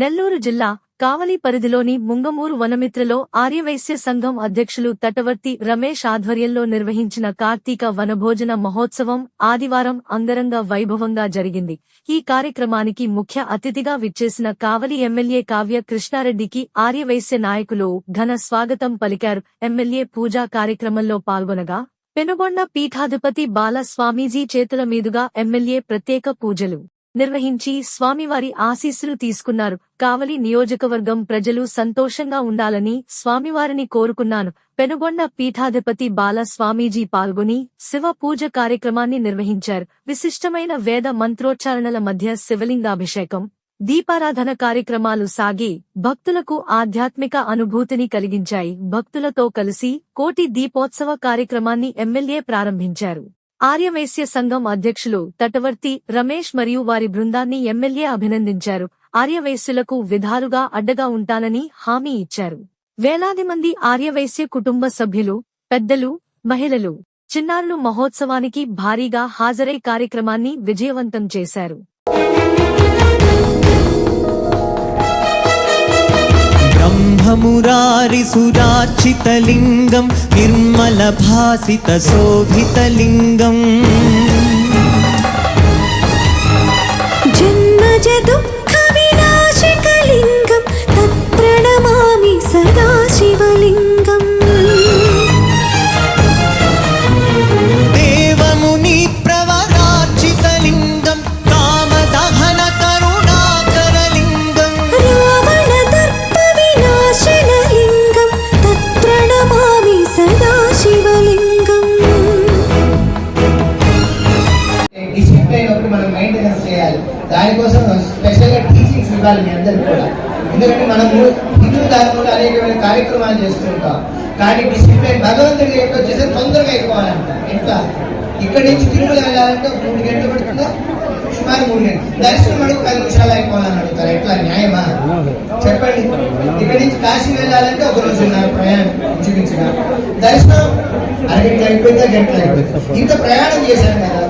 నెల్లూరు జిల్లా కావలి పరిధిలోని ముంగమూరు వనమిత్రలో ఆర్యవైశ్య సంఘం అధ్యక్షులు తటవర్తి రమేష్ ఆధ్వర్యంలో నిర్వహించిన కార్తీక వనభోజన మహోత్సవం ఆదివారం అంగరంగ వైభవంగా జరిగింది. ఈ కార్యక్రమానికి ముఖ్య అతిథిగా విచ్చేసిన కావలి ఎమ్మెల్యే కావ్య కృష్ణారెడ్డికి ఆర్యవైశ్య నాయకులు ఘన స్వాగతం పలికారు. ఎమ్మెల్యే పూజా కార్యక్రమంలో పాల్గొనగా పెనుగొండ పీఠాధిపతి బాలస్వామీజీ చేతుల మీదుగా ఎమ్మెల్యే ప్రత్యేక పూజలు నిర్వహించి స్వామివారి ఆశీస్సులు తీసుకున్నారు. కావలి నియోజకవర్గం ప్రజలు సంతోషంగా ఉండాలని స్వామివారిని కోరుకున్నాను. పెనుగొండ పీఠాధిపతి బాల స్వామీజీ పాల్గొని శివ పూజ కార్యక్రమాన్ని నిర్వహించారు. విశిష్టమైన వేద మంత్రోచ్చారణల మధ్య శివలింగాభిషేకం దీపారాధన కార్యక్రమాలు సాగి భక్తులకు ఆధ్యాత్మిక అనుభూతిని కలిగించాయి. భక్తులతో కలిసి కోటి దీపోత్సవ కార్యక్రమాన్ని ఎమ్మెల్యే ప్రారంభించారు. ఆర్యవైశ్య సంఘం అధ్యక్షులు తటవర్తి రమేష్ మరియు వారి బృందాన్ని ఎమ్మెల్యే అభినందించారు. ఆర్యవేశ్యులకు విధాలుగా అడ్డగా ఉంటానని హామీ ఇచ్చారు. వేలాది మంది ఆర్యవైశ్య కుటుంబ సభ్యులు పెద్దలు మహిళలు చిన్నారులు మహోత్సవానికి భారీగా హాజరై కార్యక్రమాన్ని విజయవంతం చేశారు. ब्रह्ममुरारिसुरार्चितलिङ्गं निर्मलभासितशोभितलिङ्गम् మనం మెయింటెనెన్స్ చేయాలి. దానికోసం స్పెషల్గా టీచింగ్స్ ఇవ్వాలి మీ అందరికి కూడా. ఎందుకంటే మనము హిందూ ధర్మంలో అనేకమైన కార్యక్రమాలు చేస్తుంటాం. కానీ డిసిప్లిన్ భగవంతుడి యొక్క వచ్చేసి తొందరగా ఎక్కువాలంట ఎంత? ఇక్కడి నుంచి తిరుమల వెళ్ళాలంటే ఒక మూడు గంటలు పడుతుందా? సుమారు మూడు గంటలు. దర్శనం మనకు పది నిమిషాలు అయిపోవాలని అడుగుతారు. ఎట్లా? న్యాయమా? చెప్పండి. ఇక్కడి నుంచి కాశీ వెళ్ళాలంటే ఒక రోజున్నర ప్రయాణం చూపించగా దర్శనం అరగంట అయిపోయిందా? గంటలు అయిపోయింది? ఇంత ప్రయాణం చేశాను కదా.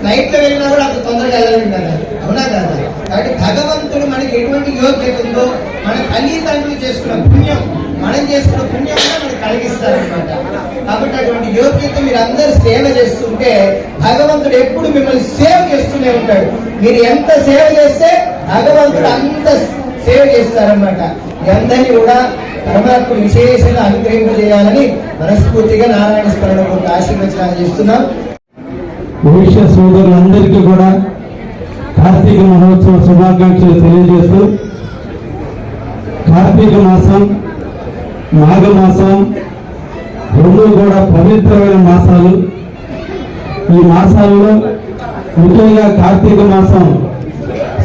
ఫ్లైట్లో వెళ్ళినా కూడా అంత తొందరగా వెళ్ళలేము అవునా కదా? కాబట్టి భగవంతుడు మనకి ఎటువంటి యోగ్యత ఉందో మన తల్లిదండ్రులు చేసుకున్న పుణ్యం మనం చేసుకున్న పుణ్యం కూడా మనకు కలిగిస్తారనమాట కాబట్టి అటువంటి యోగ్యత మీరు అందరు సేవ చేస్తుంటే భగవంతుడు ఎప్పుడు మిమ్మల్ని సేవ చేస్తూనే ఉంటాడు. మీరు ఎంత సేవ చేస్తే భగవంతుడు అంత సేవ చేస్తారనమాట మీ అందరినీ కూడా పరమాత్మ విశేషంగా అనుగ్రహింపజేయాలని మనస్ఫూర్తిగా నారాయణ స్మరణ ఒక ఆశీర్వచనాలు చేస్తున్నాం. వైశ్య సోదరులందరికీ కూడా కార్తీక మహోత్సవ శుభాకాంక్షలు తెలియజేస్తూ కార్తీక మాసం మాఘమాసం రెండు కూడా పవిత్రమైన మాసాలు. ఈ మాసాల్లో ముఖ్యంగా కార్తీక మాసం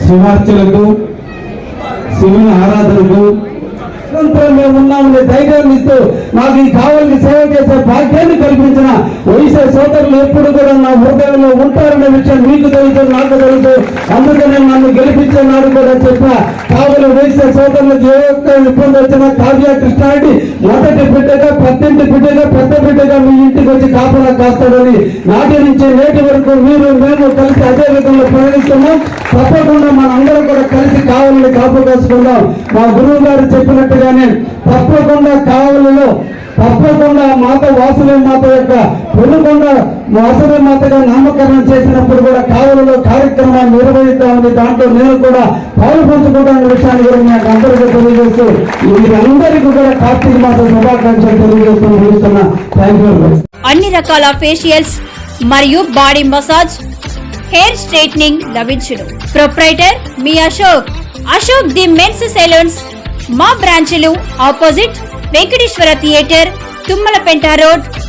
శివార్చలకు శివుని ఆరాధనకు మేము ఉన్నామని ధైర్యాన్ని ఇస్తూ నాకు ఈ కావాలని సేవ చేసే భాగ్యాన్ని కల్పించిన వైశ్య సోదరులు ఎప్పుడు కూడా నా హృదయంలో ఉంటారన్న విషయం మీకు తెలుసు నాకు తెలుసు. అందుకనే నన్ను గెలిపించే నాడు కూడా చెప్పిన కావలు వేసే సోదరులకు ఏ ఒక్క ఇబ్బంది వచ్చినా కావ్య కృష్ణారెడ్డి మొదటి బిడ్డగా పత్తింటి బిడ్డగా పెద్ద బిడ్డగా మీ ఇంటికి వచ్చి కాపలా కాస్తాడని నాటి నుంచి నేటి వరకు మీరు మేము కలిసి అదే విధంగా ప్రయాణిస్తున్నాం. తప్పకుండా మనందరం కూడా కలిసి కావాలని కాపు కాసుకుందాం. మా గురువు గారు చెప్పినట్టుగానే తప్పకుండా కావలిలో తప్పకుండా మాత వాసులే మాత యొక్క పెనుకొండ వాసులే మాతగా నామకరణం చేసినప్పుడు కూడా కావలిలో కార్యక్రమాన్ని నిర్వహిద్దామని దాంట్లో నేను కూడా పాలు పంచుకోవడానికి విషయాన్ని కూడా నాకు అందరికీ తెలియజేస్తూ మీరందరికీ కూడా కార్తీక మాస శుభాకాంక్షలు తెలియజేస్తూ ముగిస్తున్నా. థ్యాంక్ యూ అన్ని రకాల ఫేషియల్స్ మరియు బాడీ మసాజ్ హెయిర్ స్ట్రైట్నింగ్ లభించును. Proprietor me Ashok. Ashok the men's salons మా బ్రాంచ్లు opposite Venkateshwara theatre Tummalapenta road.